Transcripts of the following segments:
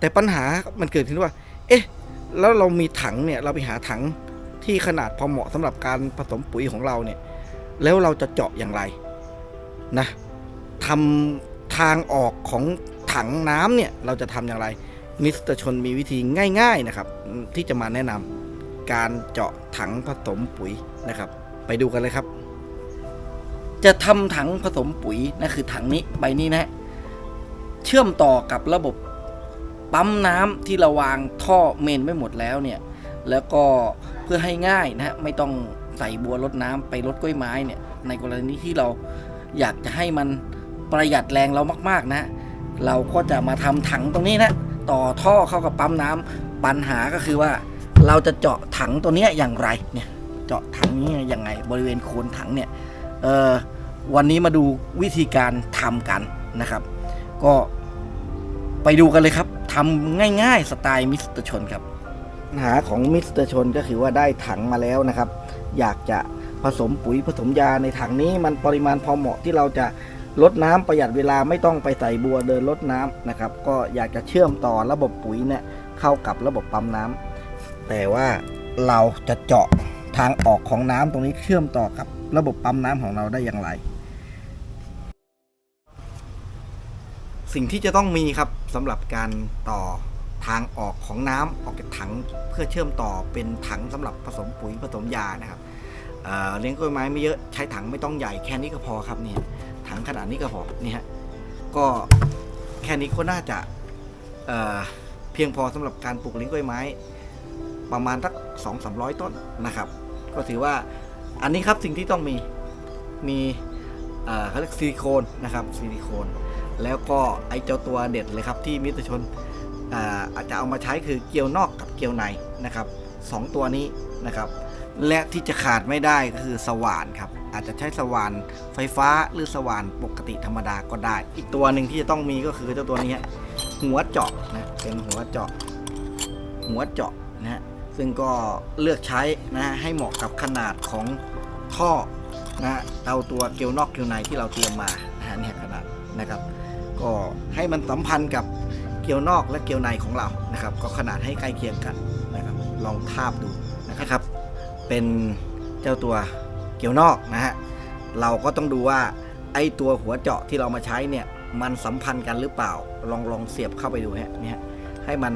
แต่ปัญหามันเกิดขึ้นว่า เอ๊ะ แล้วเรามีถังเนี่ยเราไปหาถังที่ขนาดพอเหมาะสำหรับการผสมปุ๋ยของเราเนี่ย แล้วเราจะเจาะอย่างไรนะทำทางออกของถังน้ำเนี่ยเราจะทำอย่างไร มิสเตอร์ชนมีวิธีง่าย ๆนะครับ ที่จะมาแนะนำการเจาะถังผสมปุ๋ยนะครับ ไปดูกันเลยครับ จะทำถังผสมปุ๋ยนะคือถังนี้ใบนี้นะ เชื่อมต่อกับระบบ ปั๊มน้ำที่เราวางท่อเมนไว้หมดแล้วเนี่ยแล้วก็เพื่อให้ง่ายนะฮะไม่ต้องใส่บัวรดน้ำไปรดกล้วยไม้เนี่ยในกรณีที่เราอยากจะให้มันประหยัดแรงเรามากๆนะ เราก็จะมาทำถังตรงนี้นะต่อท่อเข้ากับปั๊มน้ำปัญหาก็คือว่า เราจะเจาะถังตัวเนี้ยอย่างไรเนี่ยเจาะถังนี้ยังไงบริเวณโคนถังเนี่ยเออวันนี้มาดูวิธีการทำกันนะครับ ก็ไปดูกันเลยครับ ทำง่ายๆ สไตล์มิสเตอร์ชนครับปัญหาของมิสเตอร์ชนก็คือว่าได้ถังมาแล้วนะครับ อยากจะผสมปุ๋ยผสมยาในถังนี้มันปริมาณพอเหมาะที่เราจะลดน้ำประหยัดเวลาไม่ต้องไปใส่บัวเดินลดน้ำนะครับ ก็อยากจะเชื่อมต่อระบบปุ๋ยเนี่ยเข้ากับระบบปั๊มน้ำแต่ว่าเราจะเจาะทางออกของน้ำตรงนี้เชื่อมต่อกับระบบปั๊มน้ำของเราได้อย่างไร สิ่งที่จะต้องมีครับสำหรับการต่อทางออกของน้ำออกจากถังเพื่อเชื่อมต่อเป็นถังสำหรับผสมปุ๋ยผสมยานะครับเเลี้ยงกล้วยไม้ไม่เยอะใช้ถังไม่ต้องใหญ่แค่นี้ก็พอครับเนี่ยถังขนาดนี้ก็พอนี่ฮะก็แค่นี้ก็น่าจะเเพียงพอสำหรับการปลูกเลี้ยงกล้วยไม้ ประมาณสักสองสามร้อยต้นนะครับ ก็ถือว่าอันนี้ครับสิ่งที่ต้องมีมีอ่อเขาเรียกซิลิโคนนะครับซิลิโคน แล้วก็ไอเจ้าตัวเด็ดเลยครับที่มิตรชนอาจจะเอามาใช้คือเกลียวนอกกับเกลียวในนะครับสองตัวนี้นะครับ และที่จะขาดไม่ได้ก็คือสว่านครับอาจจะใช้สว่านไฟฟ้าหรือสว่านปกติธรรมดาก็ได้ อีกตัวหนึ่งที่จะต้องมีก็คือเจ้าตัวนี้หัวเจาะนะเป็นหัวเจาะ หัวเจาะนะฮะซึ่งก็เลือกใช้นะฮะให้เหมาะกับขนาดของท่อนะฮะเอาตัวเกลียวนอกเกลียวในที่เราเตรียมมานะฮะเนี่ยขนาดนะครับ ก็ให้มันสัมพันธ์กับเกลียวนอกและเกลียวในของเรานะครับ ก็ขนาดให้ใกล้เคียงกันนะครับ ลองทาบดูนะครับ เป็นเจ้าตัวเกลียวนอกนะฮะเราก็ต้องดูว่าไอตัวหัวเจาะที่เรามาใช้เนี่ยมันสัมพันธ์กันหรือเปล่า ลองลองเสียบเข้าไปดูฮะเนี่ยให้มัน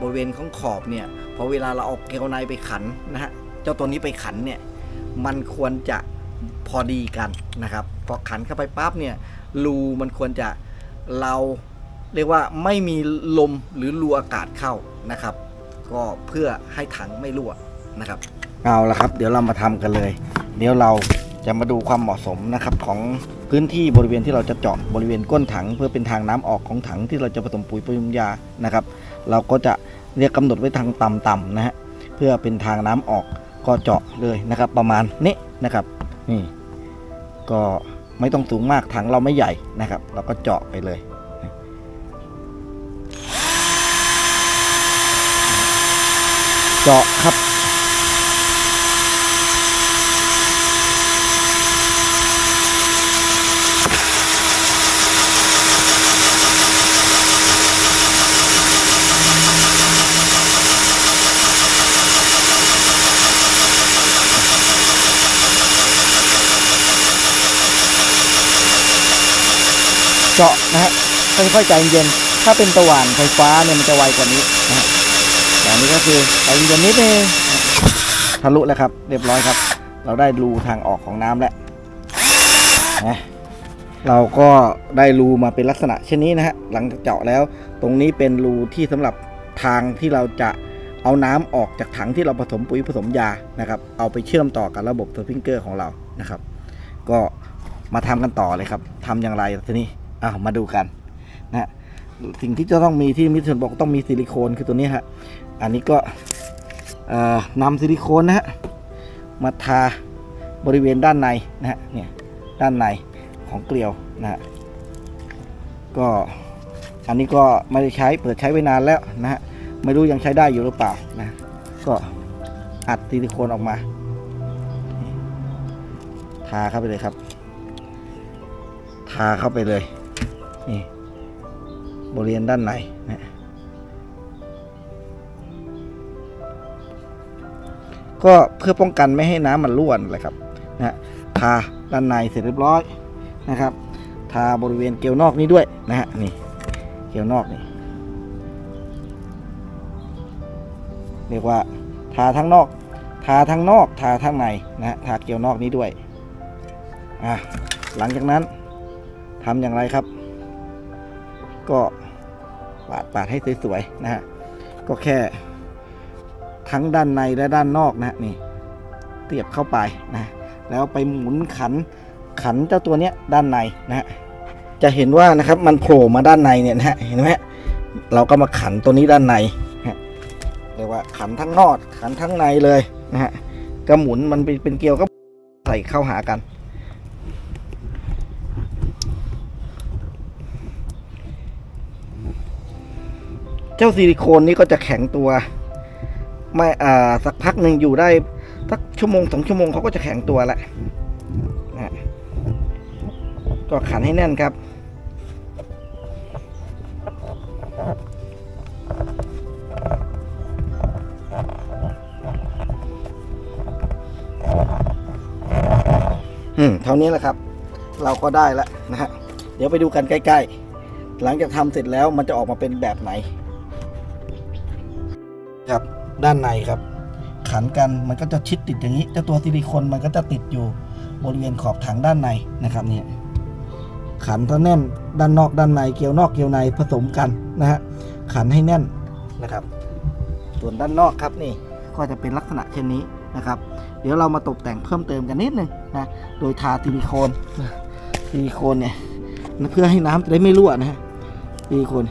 บริเวณของขอบเนี่ยพอเวลาเราเอาเกลียวในไปขันนะฮะเจ้าตัวนี้ไปขันเนี่ยมันควรจะพอดีกันนะครับพอขันเข้าไปปั๊บเนี่ย รูมันควรจะเราเรียกว่าไม่มีลมหรือรูอากาศเข้านะครับ ก็เพื่อให้ถังไม่รั่วนะครับ เอาละครับ เดี๋ยวเรามาทำกันเลย เดี๋ยวเราจะมาดูความเหมาะสมนะครับของพื้นที่บริเวณที่เราจะเจาะบริเวณก้นถัง เพื่อเป็นทางน้ำออกของถังที่เราจะผสมปุ๋ยผสมยานะครับ เราก็จะเรียกกำหนดไว้ทางต่ำๆนะฮะเพื่อเป็นทางน้ำออกก็เจาะเลยนะครับ ประมาณนี้นะครับ นี่ ก็ ไม่ต้องสูงมากถังเราไม่ใหญ่นะครับ เราก็เจาะไปเลยเจาะครับ เจาะนะฮะค่อยๆใจเย็น ถ้าเป็นตะว่านไฟฟ้าเนี่ยมันจะไวกว่านี้นะฮะแต่อันนี้ก็คือใจเย็นนิดนึงทะลุแล้วครับ เรียบร้อยครับ เราได้รูทางออกของน้ำแล้วนะเราก็ได้รูมาเป็นลักษณะเช่นนี้นะฮะหลังจากเจาะแล้ว ตรงนี้เป็นรูที่สำหรับทางที่เราจะเอาน้ำออกจากถังที่เราผสมปุ๋ยผสมยานะครับ เอาไปเชื่อมต่อกับระบบสปริงเกอร์ของเรานะครับ ก็มาทำกันต่อเลยครับทำอย่างไรทีนี้ อ้าวมาดูกันนะสิ่งที่จะต้องมีที่มิสเตอร์บอกต้องมีซิลิโคนคือตัวนี้ฮะอันนี้ก็เอ่อนำซิลิโคนนะฮะมาทาบริเวณด้านในนะฮะเนี่ยด้านในของเกลียวนะฮะก็อันนี้ก็ไม่ได้ใช้เปิดใช้ไว้นานแล้วนะฮะไม่รู้ยังใช้ได้อยู่หรือเปล่านะก็อัดซิลิโคนออกมา ทาเข้าไปเลยครับ ทาเข้าไปเลย นี่บริเวณด้านในนะก็เพื่อป้องกันไม่ให้น้ำมันล้วนเลยครับนะทาด้านในเสร็จเรียบร้อยนะครับ ทาบริเวณเกลียวนอกนี้ด้วยนะฮะนี่เกลียวนอกนี่เรียกว่าทาทั้งนอก ทาทั้งนอก ทาทั้งในนะฮะทาเกลียวนอกนี้ด้วยอะหลังจากนั้นทำอย่างไรครับ ก็ปาดปาดให้สวยๆนะฮะก็แค่ทั้งด้านในและด้านนอกนะนี่เตียบเข้าไปนะแล้วไปหมุนขันขันเจ้าตัวเนี้ยด้านในนะฮะจะเห็นว่านะครับมันโผล่มาด้านในเนี่ยนะฮะเห็นไหมเราก็มาขันตัวนี้ด้านในนะเรียกว่าขันทั้งนอกขันทั้งในเลยนะฮะก็หมุนมันเป็นเกลียวก็ใส่เข้าหากัน เจ้าซิลิโคนนี้ก็จะแข็งตัวไม่อ่าสักพักหนึ่งอยู่ได้สักชั่วโมงสองชั่วโมงเขาก็จะแข็งตัวแหล้วนะฮะก็ขันให้แน่นครับ อืมเท่านี้แหละครับ เราก็ได้แล้วนะฮะ เดี๋ยวไปดูกันใกล้ ๆ หลังจากทำเสร็จแล้วมันจะออกมาเป็นแบบไหน ครับด้านในครับ ขันกันมันก็จะชิดติดอย่างนี้เจ้าตัวซิลิโคนมันก็จะติดอยู่บริเวณขอบถังด้านในนะครับเนี่ยขันถ้าแน่นด้านนอกด้านในเกี่ยวนอกเกี่ยวในผสมกันนะฮะขันให้แน่นนะครับ ส่วนด้านนอกครับนี่ก็จะเป็นลักษณะเช่นนี้นะครับ เดี๋ยวเรามาตกแต่งเพิ่มเติมกันนิดนึงนะโดยทาซิลิโคนซิลิโคนเนี่ยเพื่อให้น้ำจะได้ไม่รั่วนะฮะซิลิโคน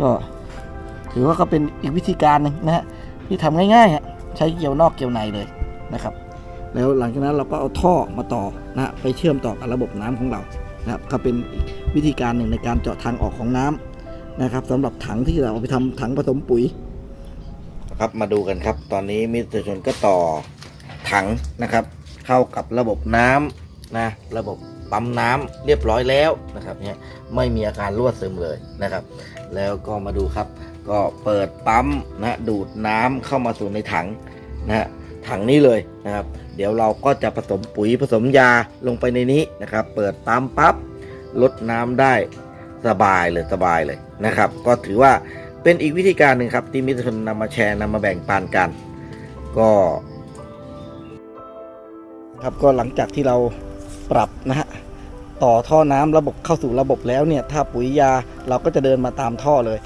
ก็ถือว่าก็เป็นอีกวิธีการหนึ่งนะฮะที่ทำง่ายๆฮะใช้เกี่ยวนอกเกี่ยวในเลยนะครับ แล้วหลังจากนั้นเราก็เอาท่อมาต่อนะไปเชื่อมต่อกับระบบน้ำของเรานะครับก็เป็นอีกวิธีการหนึ่งในการเจาะทางออกของน้ำนะครับสำหรับถังที่เราเอาไปทำถังผสมปุ๋ยครับมาดูกันครับ ตอนนี้มิสเตอร์ชนก็ต่อถังนะครับ เข้ากับระบบน้ำนะระบบ ปั๊มน้ำเรียบร้อยแล้วนะครับเนี่ยไม่มีอาการรั่วซึมเลยนะครับ แล้วก็มาดูครับ ก็เปิดปั๊มนะดูดน้ำเข้ามาสู่ในถังนะฮะถังนี้เลยนะครับ เดี๋ยวเราก็จะผสมปุ๋ยผสมยาลงไปในนี้นะครับ เปิดปั๊มปั๊บลดน้ำได้สบายเลยสบายเลยนะครับ ก็ถือว่าเป็นอีกวิธีการหนึ่งครับ ที่มิตรชนนำมาแชร์นำมาแบ่งปันกัน ก็ ครับก็หลังจากที่เรา ปรับนะฮะต่อท่อน้ำระบบเข้าสู่ระบบแล้วเนี่ยถ้าปุ๋ยยาเราก็จะเดินมาตามท่อเลย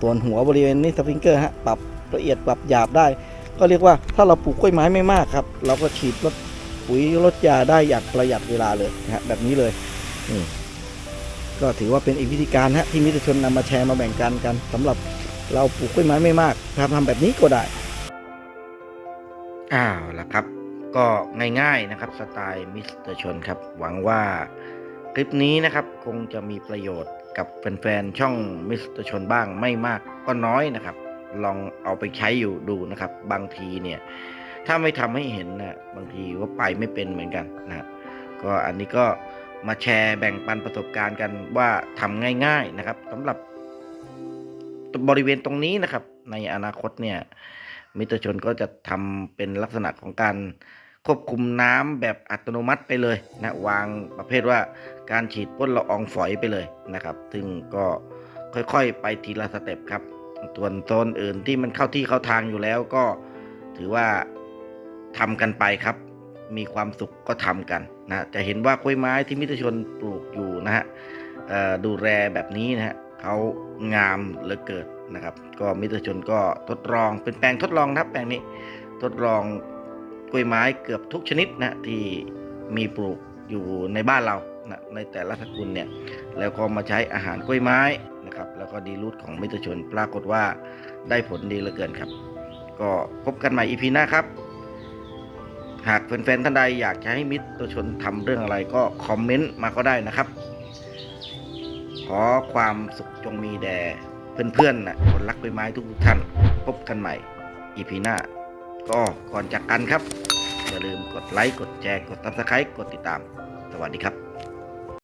ส่วนหัวบริเวณนี้สปริงเกอร์ฮะปรับละเอียดปรับหยาบได้ ก็เรียกว่าถ้าเราปลูกกล้วยไม้ไม่มากครับ เราก็ฉีดลดปุ๋ยลดยาได้อย่างประหยัดเวลาเลยนะฮะแบบนี้เลยนี่ก็ถือว่าเป็นอีกวิธีการฮะที่มิตรชนนำมาแชร์มาแบ่งกันกันสำหรับเราปลูกกล้วยไม้ไม่มากทำทำแบบนี้ก็ได้อ้าวละครับ ก็ง่ายๆนะครับสไตล์มิสเตอร์ชนครับ หวังว่าคลิปนี้นะครับคงจะมีประโยชน์กับแฟนๆช่องมิสเตอร์ชนบ้างไม่มากก็น้อยนะครับ ลองเอาไปใช้อยู่ดูนะครับ บางทีเนี่ย ถ้าไม่ทำให้เห็นนะบางทีว่าไปไม่เป็นเหมือนกันนะก็อันนี้ก็มาแชร์แบ่งปันประสบการณ์กันว่าทำง่าย ๆนะครับสำหรับบริเวณตรงนี้นะครับ ในอนาคตเนี่ย มิตรชนก็จะทำเป็นลักษณะของการควบคุมน้ำแบบอัตโนมัติไปเลยนะวางประเภทว่าการฉีดพ่นละอองฝอยไปเลยนะครับ ซึ่งก็ค่อยๆ ไปทีละสเต็ปครับ ส่วนโซนอื่นที่มันเข้าที่เข้าทางอยู่แล้วก็ถือว่าทำกันไปครับ มีความสุขก็ทำกันนะจะเห็นว่ากล้วยไม้ที่มิตรชนปลูกอยู่นะฮะดูแลแบบนี้นะฮะเขางามเหลือเกิน นะครับ ก็มิตรชนก็ทดลองเป็นแปลงทดลองนะครับแปลงนี้ทดลองกล้วยไม้เกือบทุกชนิดนะที่มีปลูกอยู่ในบ้านเรานะในแต่ละสกุลเนี่ยแล้วก็มาใช้อาหารกล้วยไม้นะครับ แล้วก็ดีรูทของมิตรชนปรากฏว่าได้ผลดีเหลือเกินครับ ก็พบกันใหม่อีพีหน้าครับ หากแฟนๆท่านใดอยากจะให้มิตรชนทำเรื่องอะไรก็คอมเมนต์มาก็ได้นะครับ ขอความสุขจงมีแด่ เพื่อนๆนะคนรักใบไม้ทุกๆท่าน พบกันใหม่ อีพีหน้า ก็ก่อนจากกันครับ อย่าลืมกดไลค์ กดแชร์ กดติดตาม กดติดตาม สวัสดีครับ